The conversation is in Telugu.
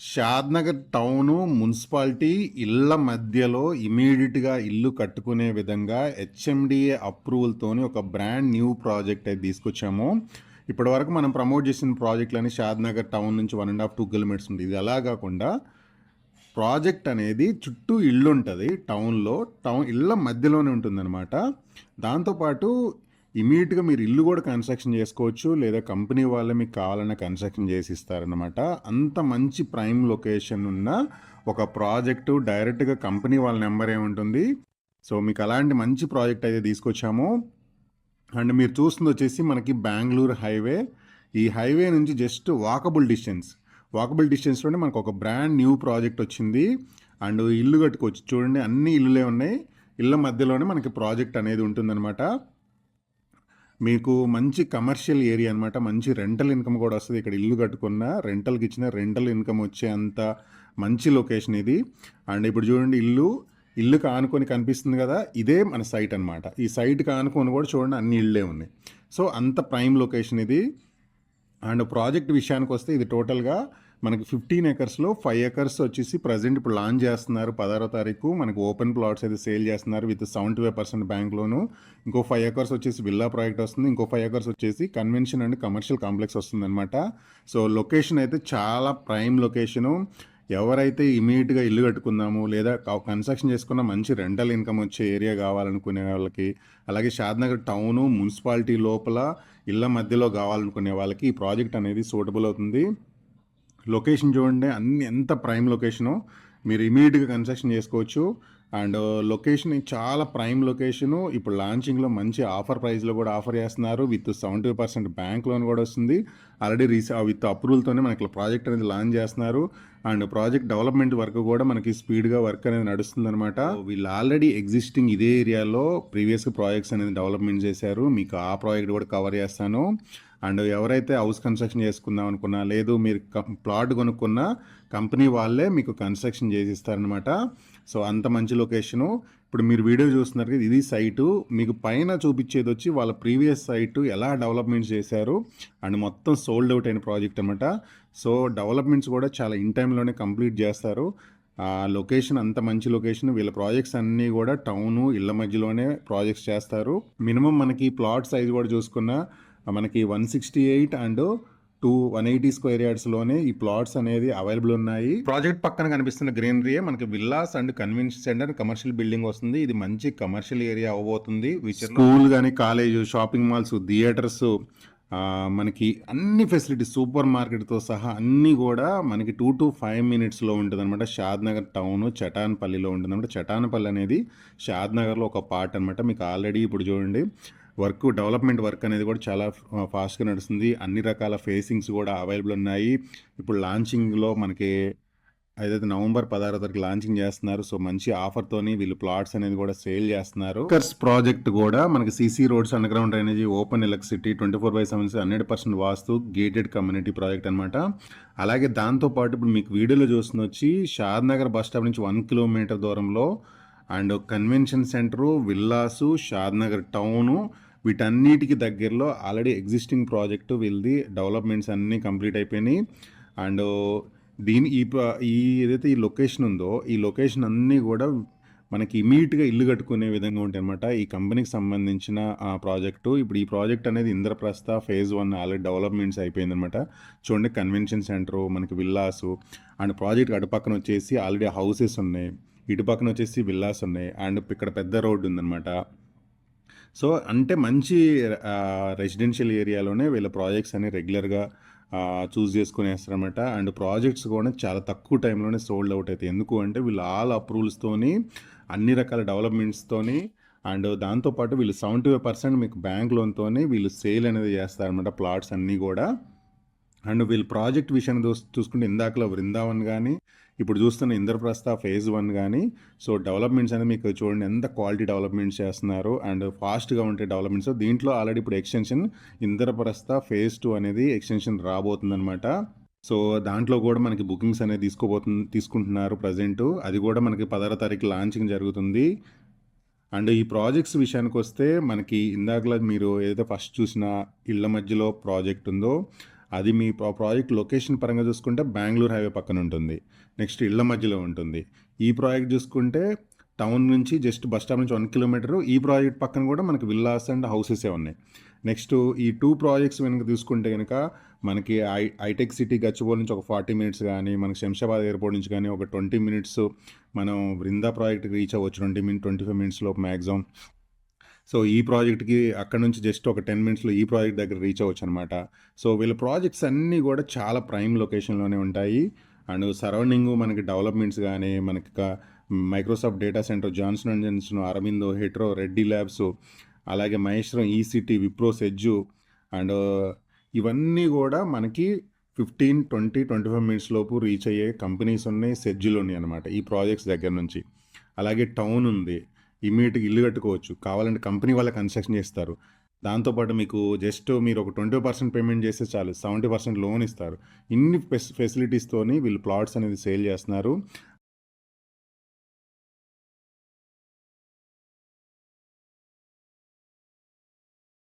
షాద్నగర్ టౌను మున్సిపాలిటీ ఇళ్ళ మధ్యలో ఇమీడియట్గా ఇల్లు కట్టుకునే విధంగా హెచ్ఎండిఏ అప్రూవల్తోని ఒక బ్రాండ్ న్యూ ప్రాజెక్ట్ అయితే తీసుకొచ్చాము. ఇప్పటి వరకు మనం ప్రమోట్ చేసిన ప్రాజెక్టులని షాద్నగర్ టౌన్ నుంచి one and half two kilometres ఉంది. ఇది అలా కాకుండా ప్రాజెక్ట్ అనేది చుట్టూ ఇల్లు ఉంటుంది టౌన్లో. టౌన్ ఇళ్ళ మధ్యలోనే ఉంటుందన్నమాట. దాంతోపాటు ఇమీడియట్గా మీరు ఇల్లు కూడా కన్స్ట్రక్షన్ చేసుకోవచ్చు లేదా కంపెనీ వాళ్ళే మీకు కావాలన్న కన్స్ట్రక్షన్ చేసి ఇస్తారనమాట అంత మంచి ప్రైమ్ లొకేషన్ ఉన్న ఒక ప్రాజెక్టు డైరెక్ట్గా కంపెనీ వాళ్ళ నెంబర్ ఏముంటుంది సో మీకు అలాంటి మంచి ప్రాజెక్ట్ అయితే తీసుకొచ్చాము. అండ్ మీరు చూస్తుంది వచ్చేసి మనకి బెంగళూరు హైవే. ఈ హైవే నుంచి జస్ట్ వాకబుల్ డిస్టెన్స్. వాకబుల్ డిస్టెన్స్లోనే మనకు ఒక బ్రాండ్ న్యూ ప్రాజెక్ట్ వచ్చింది. అండ్ ఇల్లు కట్టుకోవచ్చు. చూడండి అన్ని ఇల్లులే ఉన్నాయి. ఇళ్ళ మధ్యలోనే మనకి ప్రాజెక్ట్ అనేది ఉంటుందన్నమాట. మీకు మంచి కమర్షియల్ ఏరియా అనమాట మంచి రెంటల్ ఇన్కమ్ కూడా వస్తుంది. ఇక్కడ ఇల్లు కట్టుకున్న రెంటల్కి ఇచ్చిన రెంటల్ ఇన్కమ్ వచ్చే అంత మంచి లొకేషన్ ఇది. అండ్ ఇప్పుడు చూడండి ఇల్లు ఇల్లు కానుకొని కనిపిస్తుంది కదా ఇదే మన సైట్ అనమాట ఈ సైట్ కానుకొని కూడా చూడండి అన్ని ఇళ్ళే ఉన్నాయి. సో అంత ప్రైమ్ లొకేషన్ ఇది. అండ్ ప్రాజెక్ట్ విషయానికి వస్తే ఇది టోటల్గా మనకి ఫిఫ్టీన్ ఎకర్స్లో ఫైవ్ ఎకర్స్ వచ్చేసి ప్రజెంట్ ఇప్పుడు లాంచ్ చేస్తున్నారు పదహారో తారీఖు. మనకి ఓపెన్ ప్లాట్స్ అయితే సేల్ చేస్తున్నారు with seventy five percent bank loan ఇంకో ఫైవ్ ఎకర్స్ వచ్చేసి విల్లా ప్రాజెక్ట్ వస్తుంది. ఇంకో ఫైవ్ ఎకర్స్ వచ్చేసి కన్వెన్షన్ అండ్ కమర్షియల్ కాంప్లెక్స్ వస్తుందన్నమాట. సో లొకేషన్ అయితే చాలా ప్రైమ్ లొకేషను ఎవరైతే ఇమీడియట్గా ఇల్లు కట్టుకుందాము లేదా కన్స్ట్రక్షన్ చేసుకున్న మంచి రెంటల్ ఇన్కమ్ వచ్చే ఏరియా కావాలనుకునే వాళ్ళకి అలాగే షాద్నగర్ టౌను మున్సిపాలిటీ లోపల ఇళ్ళ మధ్యలో కావాలనుకునే వాళ్ళకి ఈ ప్రాజెక్ట్ అనేది సూటబుల్ అవుతుంది. లొకేషన్ చూడండి అన్ని ఎంత ప్రైమ్ లొకేషను మీరు ఇమీడియట్గా కన్స్ట్రక్షన్ చేసుకోవచ్చు. అండ్ లొకేషన్ చాలా ప్రైమ్ లొకేషను ఇప్పుడు లాంచింగ్లో మంచి ఆఫర్ ప్రైస్లో కూడా ఆఫర్ చేస్తున్నారు. With seventy percent bank loan కూడా వస్తుంది. ఆల్రెడీ రీసె విత్ అప్రూవల్తోనే మనకి ప్రాజెక్ట్ అనేది లాంచ్ చేస్తున్నారు. అండ్ ప్రాజెక్ట్ డెవలప్మెంట్ వర్క్ కూడా మనకి స్పీడ్గా వర్క్ అనేది నడుస్తుంది అనమాట వీళ్ళు ఆల్రెడీ ఎగ్జిస్టింగ్ ఇదే ఏరియాలో ప్రీవియస్ ప్రాజెక్ట్స్ అనేది డెవలప్మెంట్ చేశారు. మీకు ఆ ప్రాజెక్ట్ కూడా కవర్ చేస్తాను. అండ్ ఎవరైతే హౌస్ కన్స్ట్రక్షన్ చేసుకుందాం అనుకున్నా లేదు మీరు ప్లాట్ కొనుక్కున్న కంపెనీ వాళ్ళే మీకు కన్స్ట్రక్షన్ చేసి ఇస్తారనమాట సో అంత మంచి లొకేషను. ఇప్పుడు మీరు వీడియో చూస్తున్నారు కదా ఇది సైటు. మీకు పైన చూపించేది వచ్చి వాళ్ళ ప్రీవియస్ సైటు ఎలా డెవలప్మెంట్స్ చేశారు. అండ్ మొత్తం సోల్డ్ అవుట్ అయిన ప్రాజెక్ట్ అనమాట సో డెవలప్మెంట్స్ కూడా చాలా ఇన్ టైంలోనే కంప్లీట్ చేస్తారు. ఆ లొకేషన్ అంత మంచి లొకేషన్. వీళ్ళ ప్రాజెక్ట్స్ అన్నీ కూడా టౌను ఇళ్ళ మధ్యలోనే ప్రాజెక్ట్స్ చేస్తారు. మినిమం మనకి ప్లాట్ సైజ్ కూడా చూసుకున్న మనకి one sixty eight and two one eighty square యార్డ్స్లోనే ఈ ప్లాట్స్ అనేది అవైలబుల్ ఉన్నాయి. ప్రాజెక్ట్ పక్కన కనిపిస్తున్న గ్రీనరీ మనకి villas and convention centre commercial building వస్తుంది. ఇది మంచి కమర్షియల్ ఏరియా అవ్వబోతుంది. స్కూల్ కానీ కాలేజ్ షాపింగ్ మాల్స్ థియేటర్స్ మనకి అన్ని ఫెసిలిటీస్ సూపర్ మార్కెట్తో సహా అన్నీ కూడా మనకి టూ టు ఫైవ్ మినిట్స్లో ఉంటుంది అనమాట షాద్నగర్ టౌన్ చటాన్పల్లిలో ఉంటుంది అనమాట చటాన్పల్లి అనేది షాద్నగర్లో ఒక పార్ట్ అనమాట మీకు ఆల్రెడీ ఇప్పుడు చూడండి. వర్క్ డెవలప్మెంట్ వర్క్ అనేది కూడా చాలా ఫాస్ట్గా నడుస్తుంది. అన్ని రకాల ఫేసింగ్స్ కూడా అవైలబుల్ ఉన్నాయి. ఇప్పుడు లాంచింగ్లో మనకి ఏదైతే నవంబర్ పదహారు తారీఖు లాంచింగ్ చేస్తున్నారు సో మంచి ఆఫర్తోని వీళ్ళు ప్లాట్స్ అనేది కూడా సేల్ చేస్తున్నారు. కర్స్ ప్రాజెక్ట్ కూడా మనకి CC roads underground drainage open electricity twenty four by seven hundred percent vastu gated community project అనమాట అలాగే దాంతోపాటు ఇప్పుడు మీకు వీడియోలో చూస్తున్న వచ్చి షాద్ నగర్ బస్ స్టాప్ నుంచి వన్ కిలోమీటర్ దూరంలో and convention centre villas Shadnagar town వీటన్నిటికి దగ్గరలో ఆల్రెడీ ఎగ్జిస్టింగ్ ప్రాజెక్టు వీళ్ళది డెవలప్మెంట్స్ అన్నీ కంప్లీట్ అయిపోయినాయి. అండ్ దీని ఈ ఈ ఏదైతే ఈ లొకేషన్ ఉందో ఈ లొకేషన్ అన్నీ కూడా మనకి ఇమీడియట్గా ఇల్లు కట్టుకునే విధంగా ఉంటాయి అనమాట ఈ కంపెనీకి సంబంధించిన ప్రాజెక్టు ఇప్పుడు ఈ ప్రాజెక్ట్ అనేది Indraprastha phase one already developments అయిపోయిందనమాట చూడండి కన్వెన్షన్ సెంటరు మనకి విల్లాసు అండ్ ప్రాజెక్ట్ అటుపక్కన వచ్చేసి ఆల్రెడీ హౌసెస్ ఉన్నాయి. ఇటు పక్కన వచ్చేసి విల్లాస్ ఉన్నాయి. అండ్ ఇక్కడ పెద్ద రోడ్డు ఉందన్నమాట. సో అంటే మంచి రెసిడెన్షియల్ ఏరియాలోనే వీళ్ళ ప్రాజెక్ట్స్ అన్ని రెగ్యులర్గా చూస్ చేసుకునేస్తారనమాట అండ్ ప్రాజెక్ట్స్ కూడా చాలా తక్కువ టైంలోనే సోల్డ్ అవుట్ అవుతాయి. ఎందుకు అంటే వీళ్ళు ఆల్ అప్రూవల్స్తోని అన్ని రకాల డెవలప్మెంట్స్తోని అండ్ దాంతోపాటు వీళ్ళు సెవెంటీ ఫైవ్ పర్సెంట్ మీకు బ్యాంక్ లోన్తోనే వీళ్ళు సేల్ అనేది చేస్తారనమాట ప్లాట్స్ అన్నీ కూడా. అండ్ వీళ్ళు ప్రాజెక్ట్ విషయాన్ని చూసుకుంటే ఇందాకలో వృందావన్ కానీ ఇప్పుడు చూస్తున్న ఇంద్రప్రస్థ ఫేజ్ వన్ కానీ సో డెవలప్మెంట్స్ అనేది మీకు చూడండి ఎంత క్వాలిటీ డెవలప్మెంట్స్ చేస్తున్నారు అండ్ ఫాస్ట్గా ఉంటే డెవలప్మెంట్స్ దీంట్లో ఆల్రెడీ ఇప్పుడు ఎక్స్టెన్షన్ ఇంద్రప్రస్థ ఫేజ్ టూ అనేది ఎక్స్టెన్షన్ రాబోతుందన్నమాట. సో దాంట్లో కూడా మనకి బుకింగ్స్ అనేది తీసుకోబోతుంది తీసుకుంటున్నారు ప్రజెంట్ అది కూడా మనకి పదహారో తారీఖు లాంచింగ్ జరుగుతుంది. అండ్ ఈ ప్రాజెక్ట్స్ విషయానికి వస్తే మనకి ఇందాకలా మీరు ఏదైతే ఫస్ట్ చూసిన ఇళ్ళ మధ్యలో ప్రాజెక్ట్ ఉందో అది మీ ప్రాజెక్ట్ లొకేషన్ పరంగా చూసుకుంటే బెంగళూరు హైవే పక్కన ఉంటుంది. నెక్స్ట్ ఇళ్ళ మధ్యలో ఉంటుంది. ఈ ప్రాజెక్ట్ చూసుకుంటే టౌన్ నుంచి జస్ట్ బస్ స్టాప్ నుంచి వన్ కిలోమీటర్. ఈ ప్రాజెక్ట్ పక్కన కూడా మనకి విల్లాస్ అండ్ హౌసెసే ఉన్నాయి. నెక్స్ట్ ఈ టూ ప్రాజెక్ట్స్ కనుక తీసుకుంటే కనుక మనకి ఐ ఐటెక్ సిటీ గచ్చిబోల్ నుంచి ఒక ఫార్టీ మినిట్స్ కానీ మనకి శంషాబాద్ ఎయిర్పోర్ట్ నుంచి కానీ ఒక ట్వంటీ మినిట్స్ మనం బృందా ప్రాజెక్ట్కి రీచ్ అవ్వచ్చు. ట్వంటీ మినిట్ ట్వంటీ ఫైవ్ మినిట్స్లో మ్యాక్సిమం సో ఈ ప్రాజెక్ట్కి అక్కడ నుంచి జస్ట్ ఒక టెన్ మినిట్స్లో ఈ ప్రాజెక్ట్ దగ్గర రీచ్ అవ్వచ్చు అనమాట సో వీళ్ళ ప్రాజెక్ట్స్ అన్నీ కూడా చాలా ప్రైమ్ లొకేషన్లోనే ఉంటాయి. అండ్ సరౌండింగ్ మనకి డెవలప్మెంట్స్ కానీ మనకి Microsoft data centre Johnson and Johnson Aurobindo Hetero Reddy labs అలాగే Maheshwaram E City Wipro SEZ and ఇవన్నీ కూడా మనకి fifteen twenty twenty five minutes లోపు రీచ్ అయ్యే కంపెనీస్ ఉన్నాయి సెజ్జులు ఉన్నాయి అనమాట ఈ ప్రాజెక్ట్స్ దగ్గర నుంచి. అలాగే టౌన్ ఉంది. ఇమీడియట్గా ఇల్లు కట్టుకోవచ్చు. కావాలంటే కంపెనీ వాళ్ళ కన్స్ట్రక్షన్ చేస్తారు. దాంతోపాటు మీకు జస్ట్ మీరు ఒక ట్వంటీ పర్సెంట్ పేమెంట్ చేస్తే చాలు. సెవెంటీ పర్సెంట్ లోన్ ఇస్తారు. ఇన్ని ఫెస్ ఫెసిలిటీస్తోని వీళ్ళు ప్లాట్స్ అనేది సేల్ చేస్తున్నారు.